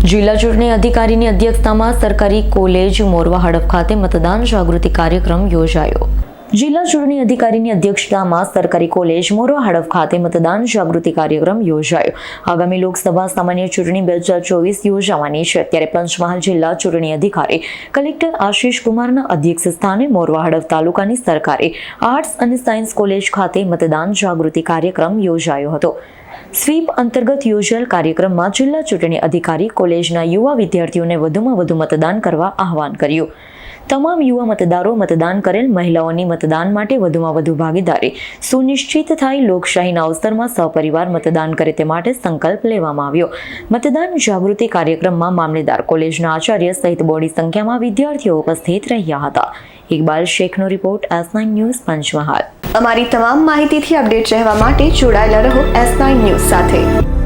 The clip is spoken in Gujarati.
જિલ્લા ચૂંટણી અધિકારીની અધ્યક્ષતામાં સરકારી કોલેજ મોરવા હડફ ખાતે મતદાન જાગૃતિ કાર્યક્રમ યોજાયો. જિલ્લા ચૂંટણી અધિકારીની અધ્યક્ષતામાં સરકારી કોલેજ મોરો હડફ ખાતે મતદાન જાગૃતિ કાર્યક્રમ યોજાયો. આગામી લોકસભા સામાન્ય ચૂંટણી બે હજાર ચોવીસ યોજાવાની છે. ત્યારે પંચમહાલ જિલ્લા ચૂંટણી અધિકારી કલેક્ટર આશીષ કુમારના અધ્યક્ષ સ્થાને મોરવા હડફ તાલુકાની સરકારી આર્ટ્સ અને સાયન્સ કોલેજ ખાતે મતદાન જાગૃતિ કાર્યક્રમ યોજાયો હતો. સ્વીપ અંતર્ગત યોજાયેલ કાર્યક્રમમાં જિલ્લા ચૂંટણી અધિકારી કોલેજના યુવા વિદ્યાર્થીઓને વધુમાં વધુ મતદાન કરવા આહવાન કર્યું. તમામ યુવા મતદારો મતદાન કરેલ મહિલાઓની મતદાન માટે વધુમાં વધુ ભાગીદારી. સુનિશ્ચિત થાય લોકશાહીના અવસરમાં સહપરિવાર મતદાન કરે તે માટે સંકલ્પ લેવામાં આવ્યો. મતદાન જાગૃતિ કાર્યક્રમમાં મામલેદાર કોલેજના આચાર્ય સહિત બોડી સંખ્યામાં વિદ્યાર્થીઓ ઉપસ્થિત રહ્યા હતા. ઇકબાલ શેખનો રિપોર્ટ એસ ન્યૂઝ પંચમહાલ. અમારી તમામ માહિતીથી અપડેટ રહેવા માટે જોડાયેલા રહો એસ ન્યૂઝ સાથે.